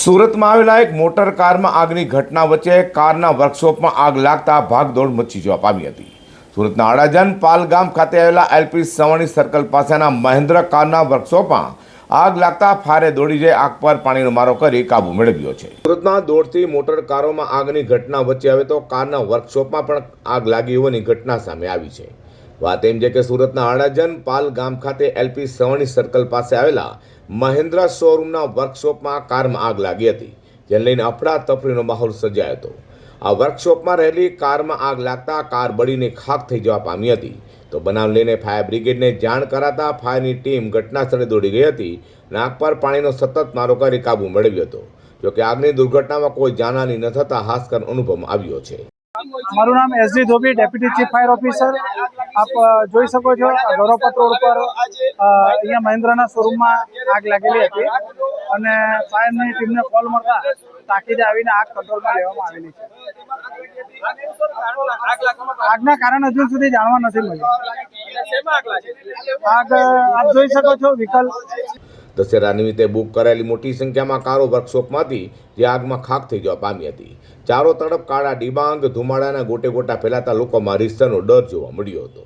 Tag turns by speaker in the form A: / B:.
A: સુરતમાં આવેલા એક મોટર કારમાં આગની ઘટના વચ્ચે કારના વર્કશોપમાં આગ લાગતા ભાગદોડ મચી જવા પામી હતી. સુરતના અડાજન પાલ ગામ ખાતે આવેલા એલપી સવાણી સર્કલ પાસેના મહેન્દ્ર કારના વર્કશોપમાં આગ લાગતા ફારે દોડી જઈ આગ પર પાણીનો મારો કરી કાબુ મેળવ્યો છે. સુરતમાં દોડથી મોટર કારોમાં આગની ઘટના વચ્ચે આવે તો કારના વર્કશોપમાં પણ આગ લાગી હોવાની ઘટના સામે આવી છે. વાત એમ છે કે સુરતના અડાજન પાલ ગામ ખાતે એલપી સવણી સર્કલ પાસે આવેલા મહેન્દ્રા શોરૂમના વર્કશોપમાં કારમાં આગ લાગી હતી, જેને લઈને અફડાતફડીનો માહોલ સર્જાયો હતો. આ વર્કશોપમાં રહેલી કારમાં આગ લાગતા કાર બળીને ખાખ થઈ જવા પામી હતી. તો બનાવ લઈને ફાયર બ્રિગેડને જાણ કરાતા ફાયરની ટીમ ઘટના સ્થળે દોડી ગઈ હતી આગ પર પાણીનો સતત મારો કરી કાબુ મેળવ્યો હતો. જોકે આગની દુર્ઘટનામાં કોઈ જાનહાની ન થતા હાશકર અનુભવમાં આવ્યો છે.
B: મારું નામ SD Dhobi deputy chief fire officer આપ જોઈ શકો છો ગૌરવપત રોડ પર અહીંયા મહિન્દ્રાના શોરૂમમાં આગ લાગેલી હતી. અને ફાયરની ટીમને કોલ મળતા તાકીદે આવીને આગ કંટ્રોલમાં લેવામાં આવેલી છે. આગના કારણ હજુ સુધી જાણવા નથી મળ્યું. આગ આપ જોઈ શકો છો વિકલ્પ
A: દશેરા નિમિત્તે બુક કરાયેલી મોટી સંખ્યામાં કારો વર્કશોપમાંથી જે આગમાં ખાખ થઈ જવા પામી હતી. ચારો તરફ કાળા ડિબાંગ, ધુમાડાના ગોટે ગોટા ફેલાતા લોકોમાં રીસનો ડર જોવા મળ્યો હતો.